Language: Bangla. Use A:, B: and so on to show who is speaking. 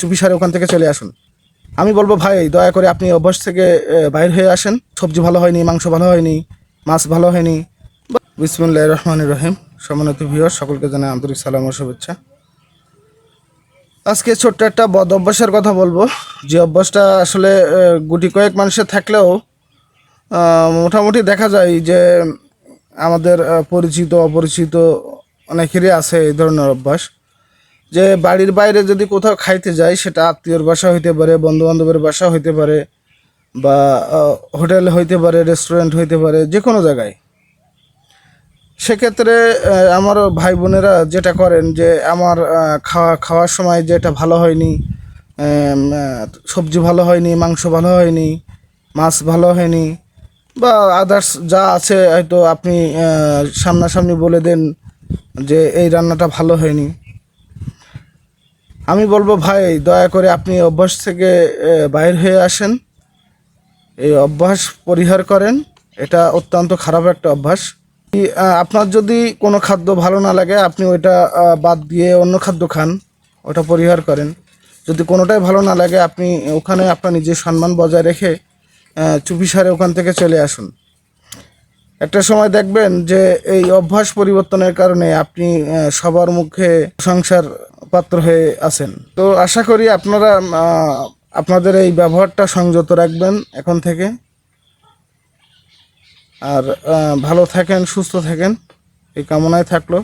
A: চুপি সারে ওখান থেকে চলে আসুন। আমি বলব, ভাই, দয়া করে আপনি অভ্যাস থেকে বাইর হয়ে আসেন। সবজি ভালো হয়নি, মাংস ভালো হয়নি, মাছ ভালো হয়নি। বিসমুল্লাহ রহমান রহিম। সম্মানিত ভিউয়ার সকলকে জানাই আন্তরিক সালাম ও শুভেচ্ছা। আজকে ছোট্ট একটা বদ অভ্যাসের কথা বলব। যে অভ্যাসটা আসলে গুটি কয়েক মানুষের থাকলেও মোটামুটি দেখা যায় যে আমাদের পরিচিত, অপরিচিত অনেকেরই আছে এই ধরনের অভ্যাস। যে বাড়ির বাইরে যদি কোথাও খাইতে যাই, সেটা আত্মীয়র বাসা হইতে পারে বন্ধু বান্ধবের বাসা হইতে পারে, বা হোটেল হইতে পারে, রেস্টুরেন্ট হইতে পারে যে কোনো জায়গায়। সেক্ষেত্রে আমার ভাই বোনেরা যেটা করেন যে, আমার খাওয়া, খাওয়ার সময় যেটা ভালো হয়নি সবজি ভালো হয়নি, মাংস ভালো হয়নি, মাছ ভালো হয়নি, বা আদার্স যা আছে, হয়তো আপনি সামনাসামনি বলে দেন যে, এই রান্নাটা ভালো হয়নি। আমি বলব ভাই, দয়া করে আপনি অভ্যাস থেকে বাইর হয়ে আসেন। এই অভ্যাস পরিহার করেন। এটা অত্যন্ত খারাপ একটা অভ্যাস। আপনার যদি কোনো খাদ্য ভালো না লাগে, আপনি ওইটা বাদ দিয়ে অন্য খাদ্য খান। ওটা পরিহার করেন। যদি কোনোটাই ভালো না লাগে, আপনি ওখানে আপনার নিজের সম্মান বজায় রেখে চুপিসারে ওখান থেকে চলে আসুন। একটা সময় দেখবেন যে, এই অভ্যাস পরিবর্তনের কারণে আপনি সবার মুখে সংসার পাত্র হয়ে আছেন। তো আশা করি আপনারা আপনাদের এই ব্যবহারটা সংযত রাখবেন এখন থেকে। আর ভালো থাকেন, সুস্থ থাকেন, এই কামনায় থাকল।